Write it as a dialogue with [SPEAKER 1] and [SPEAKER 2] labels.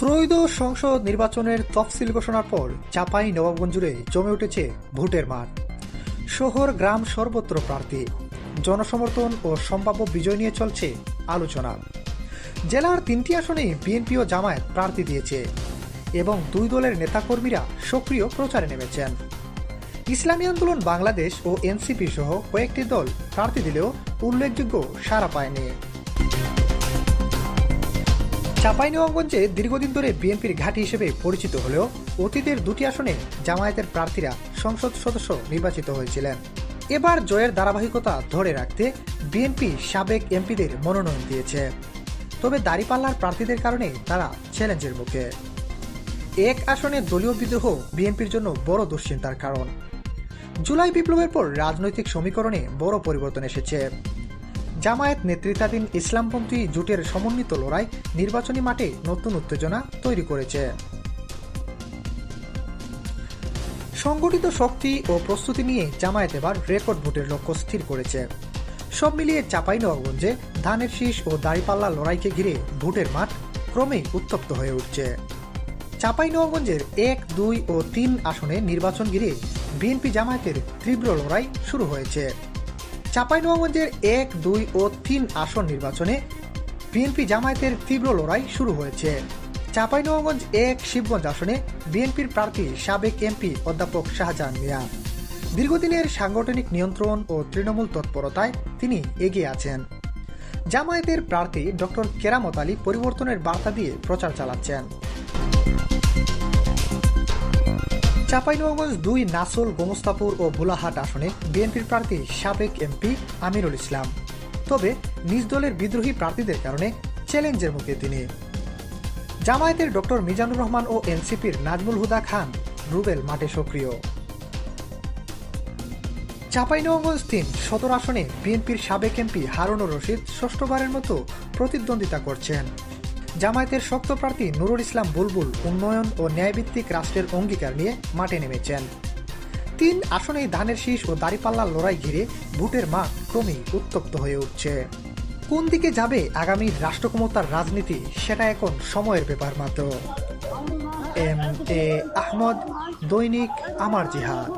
[SPEAKER 1] ত্রয়োদশ সংসদ নির্বাচনের তফসিল ঘোষণার পর চাপাই নবাবগঞ্জ জুড়ে জমে উঠেছে ভোটের মাঠ শহর গ্রাম সর্বত্র প্রার্থী। জনসমর্থন ও সম্ভাব্য বিজয় নিয়ে চলছে আলোচনা। জেলার তিনটি আসনে বিএনপি ও জামায়াত প্রার্থী দিয়েছে এবং দুই দলের নেতাকর্মীরা সক্রিয় প্রচারে নেমেছেন। ইসলামী আন্দোলন বাংলাদেশ ও এনসিপি সহ কয়েকটি দল প্রার্থী দিলেও উল্লেখযোগ্য সাড়া পায়নি। চাঁপাইনবাবগঞ্জে দীর্ঘদিন ধরে বিএনপির ঘাঁটি হিসেবে পরিচিত হলেও অতীতের দুটি আসনে জামায়াতের প্রার্থীরা সংসদ সদস্য নির্বাচিত হয়েছিলেন। এবার জয়ের ধারাবাহিকতা ধরে রাখতে বিএনপি সাবেক এমপিদের মনোনয়ন দিয়েছে। তবে দাড়িপাল্লার প্রার্থীদের কারণে তারা চ্যালেঞ্জের মুখে। এক আসনে দলীয় বিদ্রোহ বিএনপির জন্য বড় দুশ্চিন্তার কারণ। জুলাই বিপ্লবের পর রাজনৈতিক সমীকরণে বড় পরিবর্তন এসেছে। জামায়াত নেতৃত্বাধীন ইসলামপন্থী জোটের সমন্বিত লড়াই নির্বাচনী মাঠে নতুন উত্তেজনা তৈরি করেছে। সংগঠিত শক্তি ও প্রস্তুতি নিয়ে জামায়াত এবার রেকর্ড ভোটের লক্ষ্য স্থির করেছে। সব মিলিয়ে চাঁপাইনবাবগঞ্জে ধানের শীষ ও দাড়িপাল্লা লড়াইকে ঘিরে ভোটের মাঠ ক্রমেই উত্তপ্ত হয়ে উঠছে। চাঁপাইনবাবগঞ্জের এক, দুই ও তিন আসনে নির্বাচন ঘিরে বিএনপি জামায়াতের তীব্র লড়াই শুরু হয়েছে। চাঁপাইনবাবগঞ্জের এক, দুই ও তিন আসন নির্বাচনে বিএনপি জামায়াতের তীব্র লড়াই শুরু হয়েছে। চাঁপাইনবাবগঞ্জ এক, শিবগঞ্জ আসনে বিএনপির প্রার্থী সাবেক এমপি অধ্যাপক শাহজাহান মিয়া। দীর্ঘদিনের সাংগঠনিক নিয়ন্ত্রণ ও তৃণমূল তৎপরতায় তিনি এগিয়ে আছেন। জামায়াতের প্রার্থী ডক্টর কেরামত আলী পরিবর্তনের বার্তা দিয়ে প্রচার চালাচ্ছেন। চাঁপাইনবাবগঞ্জ দুই নাসল, গোমস্তাপুর ও ভোলাহাট আসনে বিএনপির প্রার্থী সাবেক এমপি আমিরুল ইসলাম। তবে নিজ দলের বিদ্রোহী প্রার্থীদের কারণে চ্যালেঞ্জের মুখে তিনি। জামায়াতের ডক্টর মিজানুর রহমান ও এনসিপির নাজমুল হুদা খান রুবেল মাঠে সক্রিয়। চাঁপাইনবাবগঞ্জ তিন সদর আসনে বিএনপির সাবেক এমপি হারুনুর রশিদ ষষ্ঠবারের মতো প্রতিদ্বন্দ্বিতা করছেন। জামায়াতের শক্ত প্রার্থী নুরুল ইসলাম বুলবুল উন্নয়ন ও ন্যায়ভিত্তিক রাষ্ট্রের অঙ্গীকার নিয়ে মাঠে নেমেছেন। তিন আসনেই ধানের শীষ ও দাড়িপাল্লার লড়াই ঘিরে ভোটের মাঠ ক্রমেই উত্তপ্ত হয়ে উঠছে। কোন দিকে যাবে আগামী রাষ্ট্রক্ষমতার রাজনীতি সেটা এখন সময়ের ব্যাপার মাত্র। এম এ আহমদ, দৈনিক আমার জিহাদ।